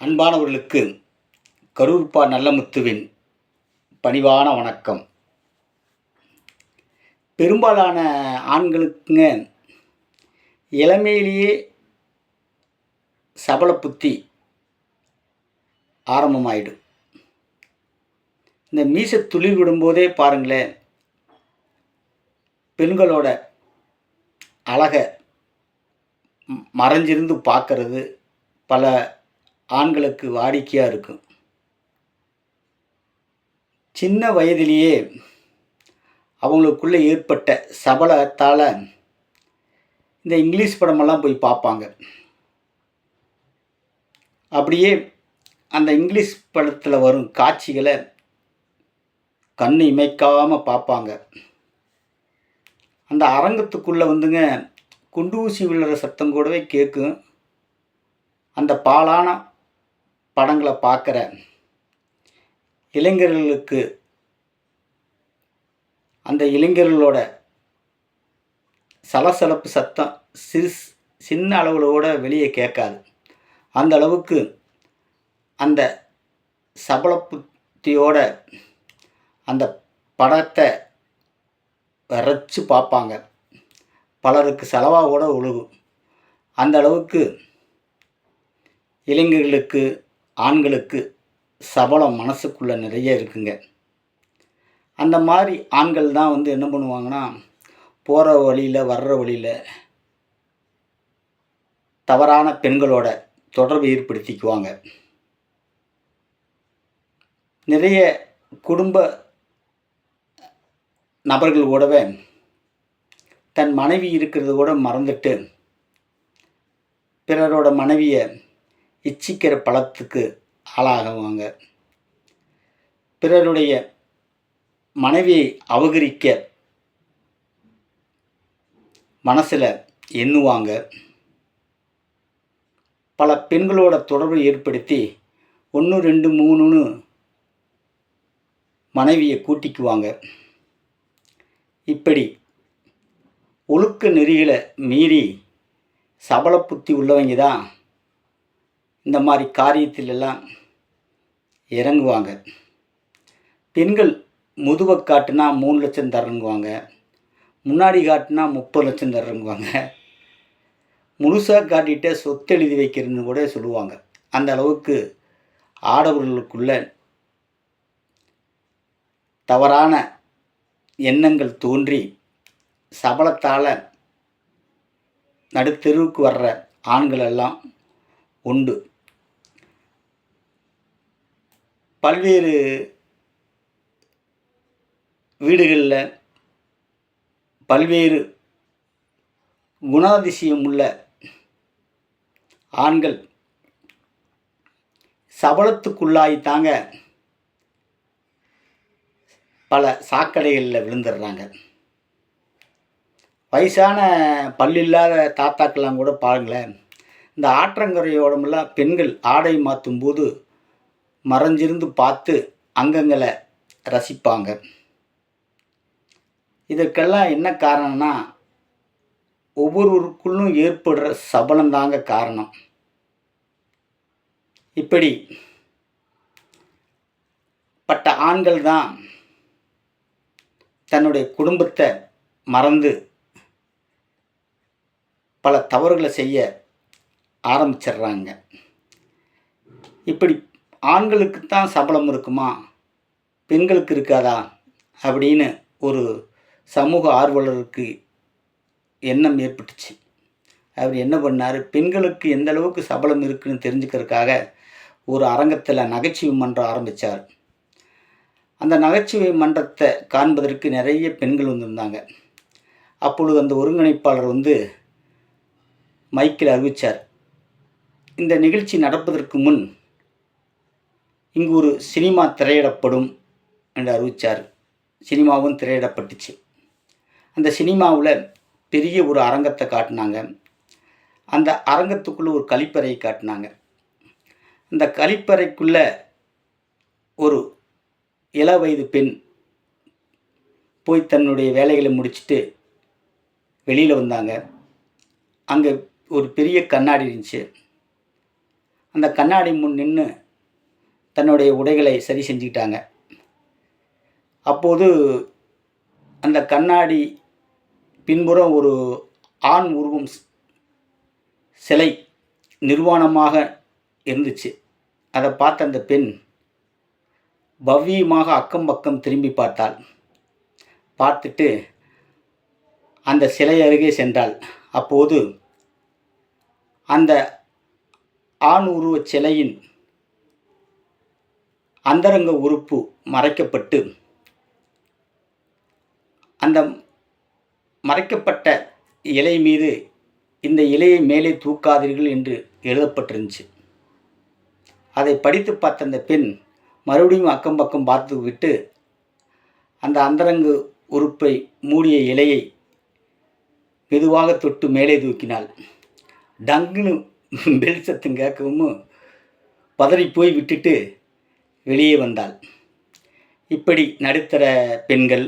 அன்பானவர்களுக்கு கரூர்பா நல்லமுத்துவின் பணிவான வணக்கம். பெரும்பாலான ஆண்களுக்குங்க இளமையிலேயே சபல புத்தி ஆரம்பமாயிடும் இந்த மீசை துளிர் விடும்போதே பாருங்களேன் பெண்களோட அழகை மறைஞ்சிருந்து பார்க்கறது பல ஆண்களுக்கு வாடிக்கையாக இருக்கும். சின்ன வயதிலேயே அவங்களுக்குள்ளே ஏற்பட்ட சபலத்தால் இந்த இங்கிலீஷ் படமெல்லாம் போய் பார்ப்பாங்க. அப்படியே அந்த இங்கிலீஷ் படத்தில் வரும் காட்சிகளை கண் இமைக்காமல் பார்ப்பாங்க. அந்த அரங்கத்துக்குள்ளே வந்துங்க குண்டூசி விழுற சத்தம் கூடவே கேட்கும். அந்த பாலான படங்களை பார்க்குற இளைஞர்களுக்கு அந்த இளைஞர்களோட சலசலப்பு சத்தம் சிறு சின்ன அளவில் கூட வெளியே கேட்காது. அந்த அளவுக்கு அந்த சபலப்புத்தியோட அந்த படத்தை வரைச்சி பார்ப்பாங்க. பலருக்கு செலவாக ஒழுகும். அந்த அளவுக்கு இளைஞர்களுக்கு ஆண்களுக்கு சபலம் மனசுக்குள்ளே நிறைய இருக்குங்க. அந்த மாதிரி ஆண்கள் தான் வந்து என்ன பண்ணுவாங்கன்னா போகிற வழியில் வர்ற வழியில் தவறான பெண்களோட தொடர்பு ஏற்படுத்திக்குவாங்க. நிறைய குடும்ப நபர்கள் கூடவே தன் மனைவி இருக்கிறது கூட மறந்துட்டு பிறரோட மனைவியை இச்சிக்கிற பழத்துக்கு ஆளாகுவாங்க. பிறருடைய மனைவியை அவகரிக்க மனசில் எண்ணுவாங்க. பல பெண்களோட தொடர்பு ஏற்படுத்தி ஒன்று ரெண்டு மூணுன்னு மனைவியை கூட்டிக்குவாங்க. இப்படி ஒழுக்க நெறிகளை மீறி சபல புத்தி உள்ளவங்க தான் இந்த மாதிரி காரியத்திலெல்லாம் இறங்குவாங்க. பெண்கள் முதுவை காட்டுனா மூணு லட்சம் தரங்குவாங்க முன்னாடி காட்டுனா முப்பது லட்சம் தரங்குவாங்க முழுசாக காட்டிட்டு சொத்து எழுதி வைக்கிறதுன்னு கூட சொல்லுவாங்க. அந்த அளவுக்கு ஆடவர்களுக்குள்ள தவறான எண்ணங்கள் தோன்றி சபலத்தால் நடுத்தெருவுக்கு வர்ற ஆண்கள் எல்லாம் உண்டு. பல்வேறு வீடுகளில் பல்வேறு குணாதிசயம் உள்ள ஆண்கள் சபலத்துக்குள்ளாயித்தாங்க பல சாக்கடைகளில் விழுந்துடுறாங்க. வயசான பல்லில்லாத தாத்தாக்கெல்லாம் கூட பாருங்களேன் இந்த ஆற்றங்கரையோடமெல்லாம் பெண்கள் ஆடை மாற்றும் போது மறைஞ்சிருந்து பார்த்து அங்கங்களை ரசிப்பாங்க. இதற்கெல்லாம் என்ன காரணம்னா ஒவ்வொருவருக்குள்ளும் ஏற்படுற சபலம்தாங்க காரணம். இப்படி பட்ட ஆண்கள் தான் தன்னுடைய குடும்பத்தை மறந்து பல தவறுகளை செய்ய ஆரம்பிச்சிடுறாங்க. இப்படி ஆண்களுக்கு தான் சபலம் இருக்குமா? பெண்களுக்கு இருக்காதா? அப்படின்னு ஒரு சமூக ஆர்வலருக்கு எண்ணம் ஏற்பட்டுச்சு. அவர் என்ன பண்ணார்? பெண்களுக்கு எந்த அளவுக்கு சபலம் இருக்குன்னு தெரிஞ்சுக்கிறதுக்காக ஒரு அரங்கத்தில் நகைச்சுவை மன்றம் ஆரம்பித்தார் அந்த நகைச்சுவை மன்றத்தை காண்பதற்கு நிறைய பெண்கள் வந்திருந்தாங்க. அப்பொழுது அந்த ஒருங்கிணைப்பாளர் வந்து மைக்கில் அறிவித்தார் இந்த நிகழ்ச்சி நடப்பதற்கு முன் இங்கு ஒரு சினிமா திரையிடப்படும் என்று அறிவித்தார் சினிமாவும் திரையிடப்பட்டுச்சு. அந்த சினிமாவில் பெரிய ஒரு அரங்கத்தை காட்டினாங்க. அந்த அரங்கத்துக்குள்ளே ஒரு கழிப்பறையை காட்டினாங்க. அந்த கழிப்பறைக்குள்ளே ஒரு இள வயது பெண் போய் தன்னுடைய வேலைகளை முடிச்சுட்டு வெளியில் வந்தாங்க. அங்கே ஒரு பெரிய கண்ணாடி இருந்துச்சு. அந்த கண்ணாடி முன் நின்று தன்னுடைய உடைகளை சரி செஞ்சுக்கிட்டாங்க. அப்போது அந்த கண்ணாடி பின்புறம் ஒரு ஆண் உருவம் ஸ்- சிலை நிர்வாணமாக இருந்துச்சு. அதை பார்த்த அந்த பெண் பவ்யமாக அக்கம் பக்கம் திரும்பி பார்த்தாள். பார்த்துட்டு அந்த சிலை அருகே சென்றாள். அப்போது அந்த ஆண் உருவச் சிலையின் அந்தரங்க உறுப்பு மறைக்கப்பட்டு அந்த மறைக்கப்பட்ட இலை மீது இந்த இலையை மேலே தூக்காதீர்கள் என்று எழுதப்பட்டிருந்துச்சு. அதை படித்து பார்த்த அந்த பெண் மறுபடியும் அக்கம் பக்கம் பார்த்து விட்டு அந்த அந்தரங்கு உறுப்பை மூடிய இலையை மெதுவாக தொட்டு மேலே தூக்கினாள். டங்குன்னு பெல் சத்தம் கேட்கவும் பதறி போய் விட்டுட்டு வெளியே வந்தாள். இப்படி நடுத்தர பெண்கள்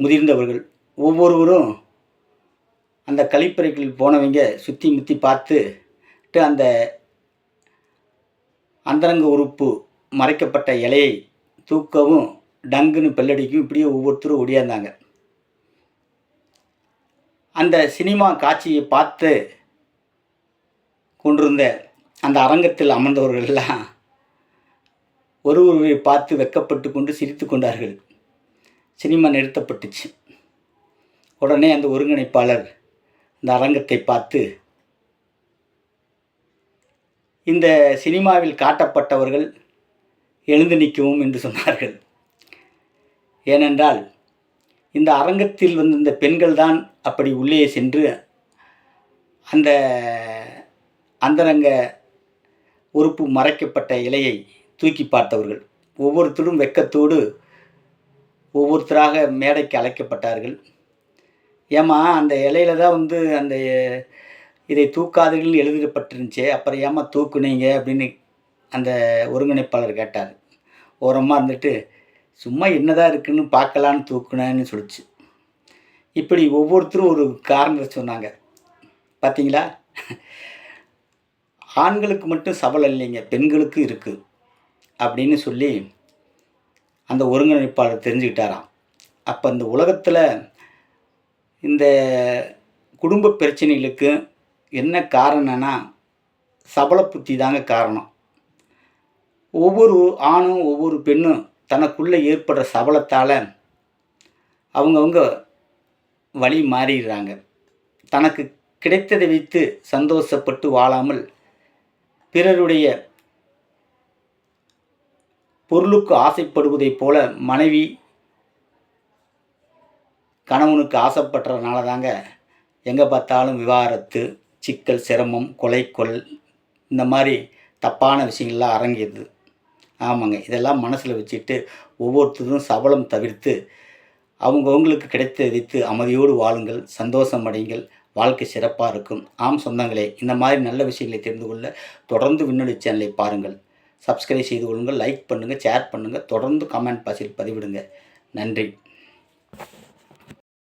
முதிர்ந்தவர்கள் ஒவ்வொருவரும் அந்த கழிப்பறைகளில் போனவங்க சுற்றி முற்றி பார்த்துட்டு அந்த அந்தரங்க உறுப்பு மறைக்கப்பட்ட இலையை தூக்கவும் டங்குன்னு பெல்லடிக்கும் இப்படியே ஒவ்வொருத்தரும் ஒடியாந்தாங்க அந்த சினிமா காட்சியை பார்த்து கொண்டிருந்த அந்த அரங்கத்தில் அமர்ந்தவர்கள் எல்லாம் ஒருவரை பார்த்து வெக்கப்பட்டு கொண்டு சிரித்து கொண்டார்கள். சினிமா நிறுத்தப்பட்டுச்சு. உடனே அந்த ஒருங்கிணைப்பாளர் இந்த அரங்கத்தை பார்த்து இந்த சினிமாவில் காட்டப்பட்டவர்கள் எழுந்து நிற்கவும் என்று சொன்னார்கள். ஏனென்றால் இந்த அரங்கத்தில் வந்திருந்த இந்த பெண்கள் தான் அப்படி உள்ளே சென்று அந்த அந்தரங்க உறுப்பு மறைக்கப்பட்ட இலையை தூக்கி பார்த்தவர்கள். ஒவ்வொருத்தரும் வெக்கத்தோடு ஒவ்வொருத்தராக மேடைக்கு அழைக்கப்பட்டார்கள். ஏம்மா அந்த இலையில தான் வந்து அந்த இதை தூக்காதீர்கள் எழுதப்பட்டிருந்துச்சே அப்புறம் ஏம்மா தூக்குனீங்க அப்படின்னு அந்த ஒருங்கிணைப்பாளர் கேட்டார். ஓரமாக இருந்துட்டு சும்மா என்னதான் இருக்குன்னு பார்க்கலான்னு தூக்குனேன்னு சொல்லிச்சு. இப்படி ஒவ்வொருத்தரும் ஒரு காரணத்தை சொன்னாங்க. பார்த்தீங்களா ஆண்களுக்கு மட்டும் சபலம் இல்லைங்க பெண்களுக்கு இருக்குது அப்படின்னு சொல்லி அந்த ஒருங்கிணைப்பாளர் தெரிஞ்சுக்கிட்டாராம். அப்போ இந்த உலகத்தில் இந்த குடும்ப பிரச்சனைகளுக்கு என்ன காரணம்னா சபல புத்தி தாங்க காரணம். ஒவ்வொரு ஆணும் ஒவ்வொரு பெண்ணும் தனக்குள்ளே ஏற்படுற சபலத்தால் அவங்கவுங்க வழி மாறிடுறாங்க. தனக்கு கிடைத்ததை வைத்து சந்தோஷப்பட்டு வாழாமல் பிறருடைய பொருளுக்கு ஆசைப்படுவதைப் போல மனைவி கணவனுக்கு ஆசைப்படுறதுனால தாங்க எங்கே பார்த்தாலும் விவாகரத்து சிக்கல் சிரமம் கொலை கொல் இந்த மாதிரி தப்பான விஷயங்கள்லாம் அரங்கிடுது ஆமாங்க. இதெல்லாம் மனசில் வச்சுட்டு ஒவ்வொருத்தரும் சபலம் தவிர்த்து அவங்கவுங்களுக்கு கிடைத்த வைத்து அமைதியோடு வாழுங்கள் சந்தோஷம் அடையுங்கள் வாழ்க்கை சிறப்பாக இருக்கும். ஆம் சொந்தங்களே இந்த மாதிரி நல்ல விஷயங்களை தெரிந்து கொள்ள தொடர்ந்து விண்ணொலி சேனலை பாருங்கள். சப்ஸ்கிரைப் செய்து கொள்ளுங்கள் லைக் பண்ணுங்கள் ஷேர் பண்ணுங்கள் தொடர்ந்து கமெண்ட் பாசில் பதிவிடுங்க. நன்றி.